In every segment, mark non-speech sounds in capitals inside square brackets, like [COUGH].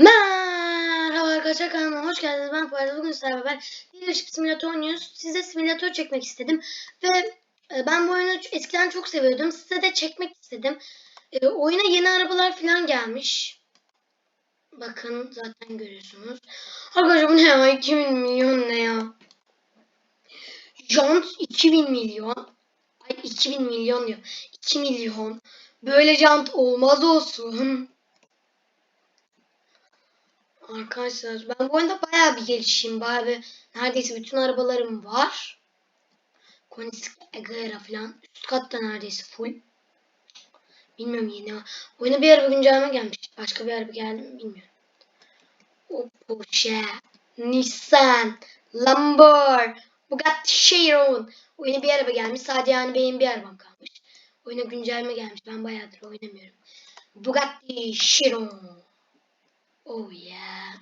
Merhaba arkadaşlar kanalıma hoş geldiniz. Ben Poyraz. Bugün sizlerle beraber ışık simülatör oynuyoruz. Size simülatör çekmek istedim. Ve e, ben bu oyunu eskiden çok seviyordum. Size de çekmek istedim. E, oyuna yeni arabalar falan gelmiş. Bakın zaten görüyorsunuz. Arkadaşlar bu ne ya? 2000 milyon ne ya? Jant 2000 milyon. Ay 2000 milyon diyor. 2 milyon. Böyle jant olmaz olsun. Arkadaşlar ben bu oyunda bayağı bir gelişeyim. Bayağı bir neredeyse bütün arabalarım var. Koenigsegg Agera falan. Üst katta neredeyse full. Bilmiyorum yeni var. Oyuna bir araba güncelleme gelmiş. Başka bir araba geldi mi bilmiyorum. O Porsche, Nissan, Lamborghini, Bugatti Chiron. Oyuna bir araba gelmiş. Sadece yani benim bir arabam kalmış. Oyuna güncelleme gelmiş. Ben bayağıdır oynamıyorum. Bugatti Chiron. Oh yeah.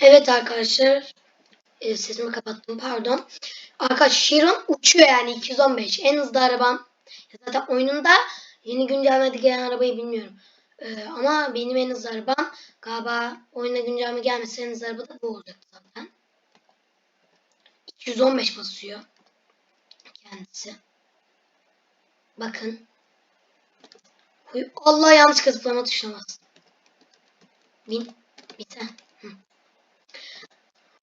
Evet arkadaşlar. E, sesimi kapattım pardon. Arkadaş Chiron uçuyor yani 215. En hızlı arabam. Zaten oyununda yeni güncellemede gelen arabayı bilmiyorum. E, ama benim en hızlı arabam galiba oyuna güncelleme gelmese en hızlı araba da bu olacaktı. 115 basıyor kendisi. Bakın. Allah yanlış kazıklama tuşuna. Bin. Biten. Hı.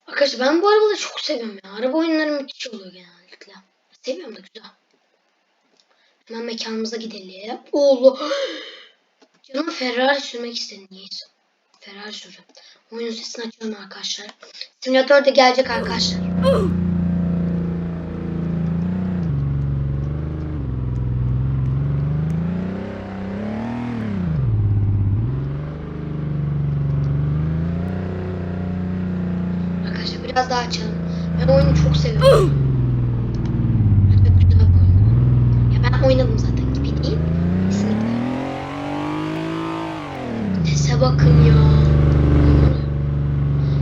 Arkadaşlar ben bu arabaları çok seviyorum ya. Araba oyunları müthiş oluyor genellikle. Seviyorum da güzel. Hemen mekanımıza gidelim. Oğlu. [GASPS] Canım Ferrari sürmek istedim. Niyeyse. Ferrari sürüyorum. Oyunun sesini açıyorum arkadaşlar. Simülatör de gelecek arkadaşlar. [GASPS] [LAUGHS] biraz daha açalım. Ben oyunu çok seviyorum. Çok güzel bir oyun. Ya ben oynadım zaten gibi değil. Kesinlikle. Sese bakın ya.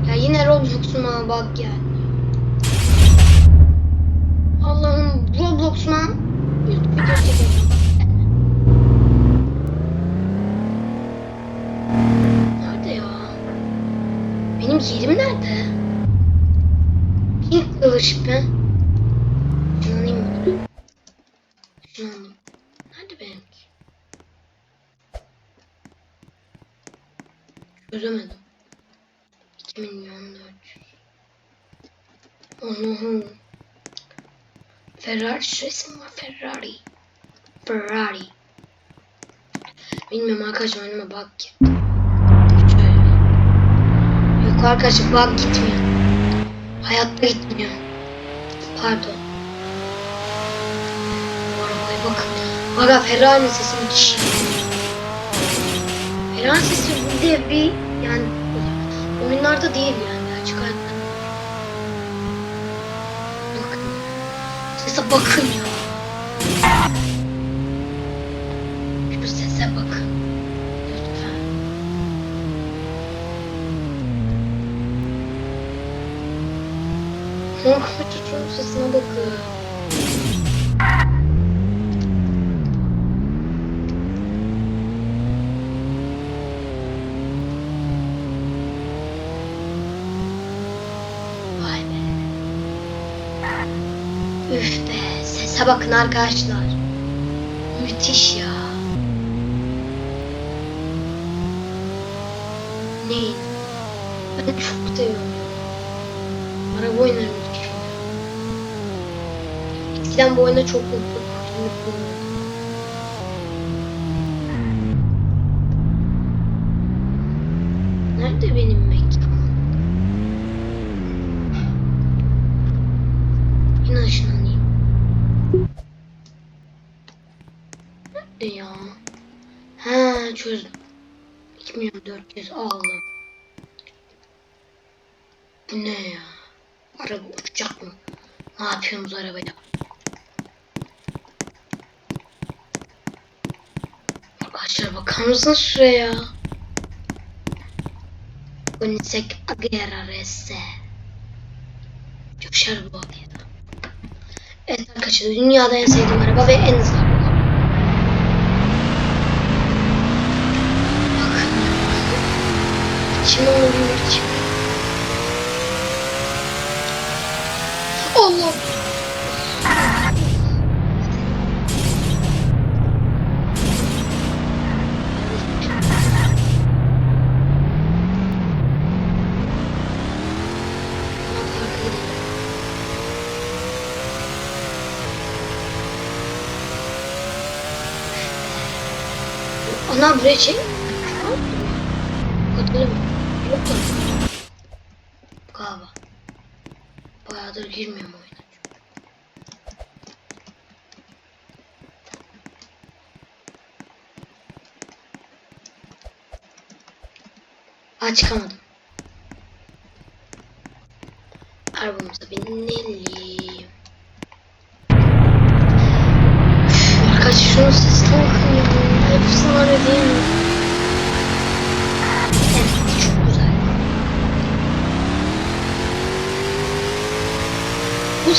Ya yine Roblox'uma bak gelmiyor. Allah'ım Roblox'uma YouTube video çekeceğim. Benim yerim nerede? Kılıç be. Şunu alayım mı? Şunu alayım. Nerede benimki? Çözemedim. 2 milyon 400. Allah'ım. Ferrari resim var. Ferrari. Ferrari. Bilmiyorum arkadaşlar önüme bak ki. Şöyle. Yok arkadaşlar bak gitmiyor. Hayatta gitmiyor. Pardon. Arabaya bakın. Valla Ferrari'nin sesi müthiş. Ferrari sesi bir de bir yani oyunlarda değil yani açık hayatta. Bakın. Sese bakın ya. Şu sese bakın. Lütfen. Korkunç bakın. Vay. Üf be. Sese bakın arkadaşlar. Müthiş ya. Neyin? Ben çok seviyorum. Araba oluyor. Eskiden bu oyuna çok mutlu. mutlu. Nerede benim mekanım? Yine ışınlanayım. Nerede ya? Ha çözdüm. 2 milyon 400 aldım. Bu ne ya? Araba uçacak mı? Ne yapıyorsunuz arabaya? Arkadaşlar bakar mısınız şuraya? Koenigsegg Agera RS. Coşar bu arada. Evet arkadaşlar dünyada en sevdiğim araba ve en hızlı. İçime onu bir içime. Allah. Ana buraya çek. Katalım. Yok mu? Galiba. Bayağıdır girmiyorum oyuna. Aa çıkamadım. Arabamıza binelim.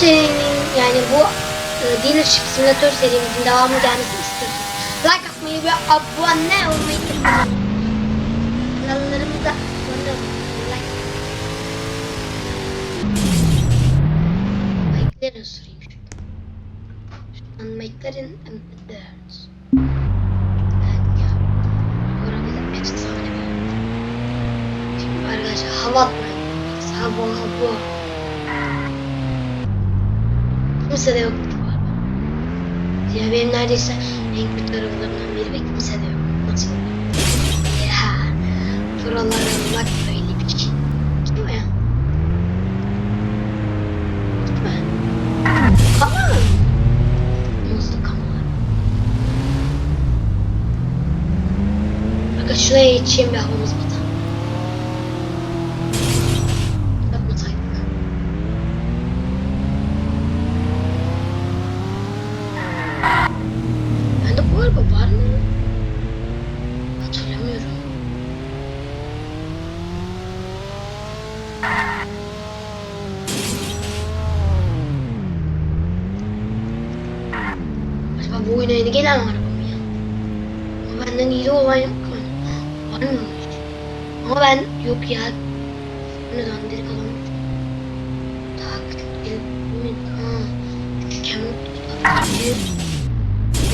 Serinin yani bu e, Dealership Simulator serimizin devamı gelmesini istiyorsanız like atmayı ve abone olmayı unutmayın. Kanallarımıza abone olmayı, like Mike'lerin süreyim şuradan. Şuradan Mike'lerin M4. Evet ya. Bu arabada efsane bir. Şimdi arkadaşlar hava atmayın. Hava hava. Kimse de yok bu araba. Ya benim neredeyse en kötü arabalarımdan biri ve kimse de yok. Nasıl oluyor? Ya. Buralara bak böyle bir şey. Ya? Kim o ya? Kama. Muzlu kamalar. Bakın şuraya geçeyim bir havamız biter. Araba var mı? Hatırlamıyorum. Acaba bu oyuna yeni gelen araba mı ya? Ama benden iyi olan yok mu? Var mı? Ama ben yok ya. Neden direkt alalım? Tak. Ha. Kemal.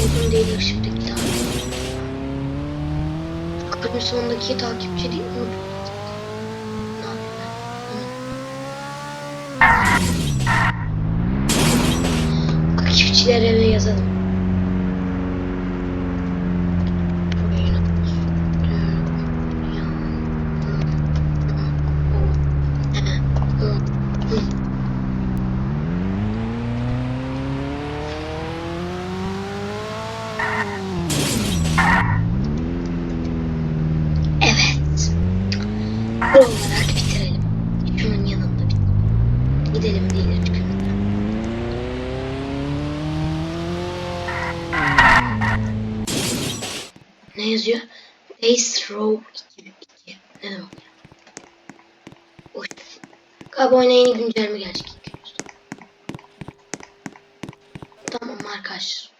Uygun değil arşivdeki daha. Kapının sonundaki takipçi değil mi? Takipçilere eve yazalım. Evet. Bu olarak bitirelim. Şunun yanında bitirelim. Gidelim değil hükümete. Ne yazıyor? Base Row 2. 2. Ne demek ya? Uy. Galiba oyuna yeni güncelleme gelecek. Tamam arkadaşlar.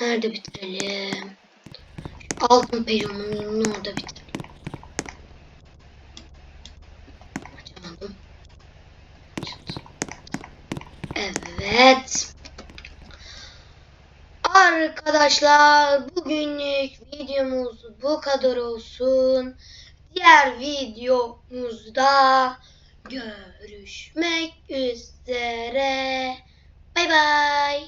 Nerede bitirelim? Altın Peugeot'un orada bitirelim. Evet. Arkadaşlar bugünlük videomuz bu kadar olsun. Diğer videomuzda görüşmek üzere. Bay bay.